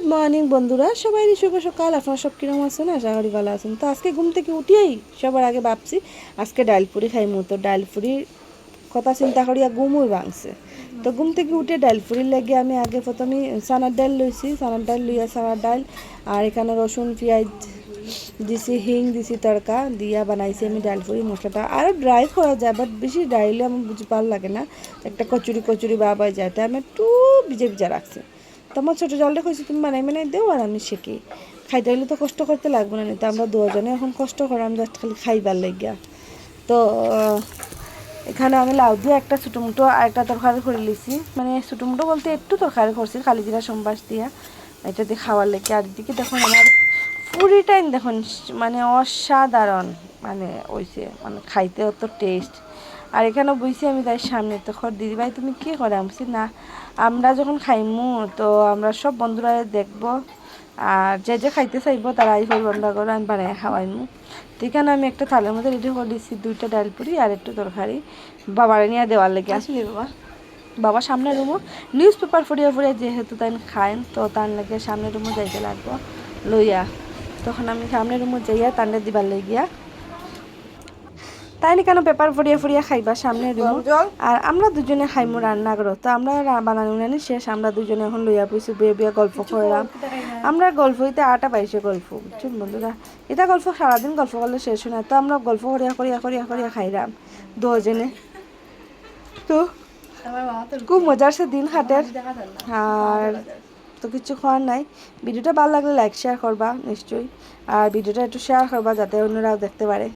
Good morning বন্ধুরা। সবাই শুভ সকাল। আপনারা সব কীরকম আছেন? আশা করি ভালো আছেন। তো আজকে ঘুম থেকে উঠিয়েই সবার আগে ভাবছি, আজকে ডাল পুরি খাইমু। তো ডাল পুরির কথা চিন্তা করিয়া ঘুমই ভাঙছে। তো ঘুম থেকে উঠে ডাল পুরির লাগে আমি আগে প্রথমে চানার ডাল লইছি। চানার ডাল লইয়া চানার ডাল, আর এখানে রসুন, পেঁয়াজ দিছি, হিং দিছি, তড়কা দিয়া বানাইছি আমি ডাল পুরি মশলাটা। আরও ড্রাই করা যায় বাট বেশি ড্রাই হলে আমার বুঝি ভালো লাগে না। একটা কচুরি কচুরি বাবা যায়, তাই আমি একটু ভিজে ভিজা রাখছি। তোমার ছোটো জলটা কইছি, তুমি বানাই বানাই দেও আর আমি শিখি। খাইতে হলে তো কষ্ট করতে লাগবে না তো আমরা দুজনে এখন কষ্ট করাম জাস্ট খালি খাইবার লাগিয়া। তো এখানে আমি লাউ দিয়ে একটা ছোটো মুটো আর একটা তরকারি করে লিছি। মানে ছোটো মুটো বলতে একটু তরকারি করছি খালি জিরা সম্বাস দিয়া। এটা দিয়ে খাওয়ার লেগে। আর এদিকে দেখুন আমার পুরি টাইম দেখুন মানে অসাধারণ মানে ওইছে মানে খাইতে অত টেস্ট আর এখানে বইছি আমি তাই সামনে তখন দিদিভাই তুমি কি করে? আমি না, আমরা যখন খাইমু, তো আমরা সব বন্ধুরা দেখব, আর যে যে খাইতে চাইব তারা এই ফল বন্ধ করে আমি বানাই খাওয়াইমু। তো এখানে আমি একটা থালের মধ্যে রেডি করে দিচ্ছি দুইটা ডাল পুরি আর একটু তরকারি। বাবারে নিয়ে দেওয়ার লেগে আসলি বাবা। বাবা সামনে রুমও নিউজ পেপার ফুরিয়ে ফুরিয়ে যেহেতু তাই খায়েন তো তার লাগে সামনে রুমও যাইতে লাগবো, লইয়া। তখন আমি সামনে রুমও যাইয়া তান্ডে দিবার লাগিয়া তাই নি কেন পেপার ফুরিয়ে ফুরিয়ে খাইবা? সামনে রুম আর আমরা দুজনে খাইমু রান্না করো। তো আমরা বানানো নানি শেষ। আমরা দুজনে এখন লইয়া পইছি বিয়ে বিয়ে গল্প করলাম আমরা গল্প হইতে আটা পাইছে গল্প। বুঝছেন বন্ধুরা এটা গল্প সারাদিন গল্প করলে শেষ হয় না। তো আমরা গল্প করিয়া করিয়া করিয়া করিয়া খাইলাম। দুজনে তো খুব মজার সে দিন হাটের। আর তো কিছু খাওয়ার নাই। ভিডিওটা ভালো লাগলে লাইক শেয়ার করবা নিশ্চয়ই। আর ভিডিওটা একটু শেয়ার করবা যাতে অন্যরাও দেখতে পারে।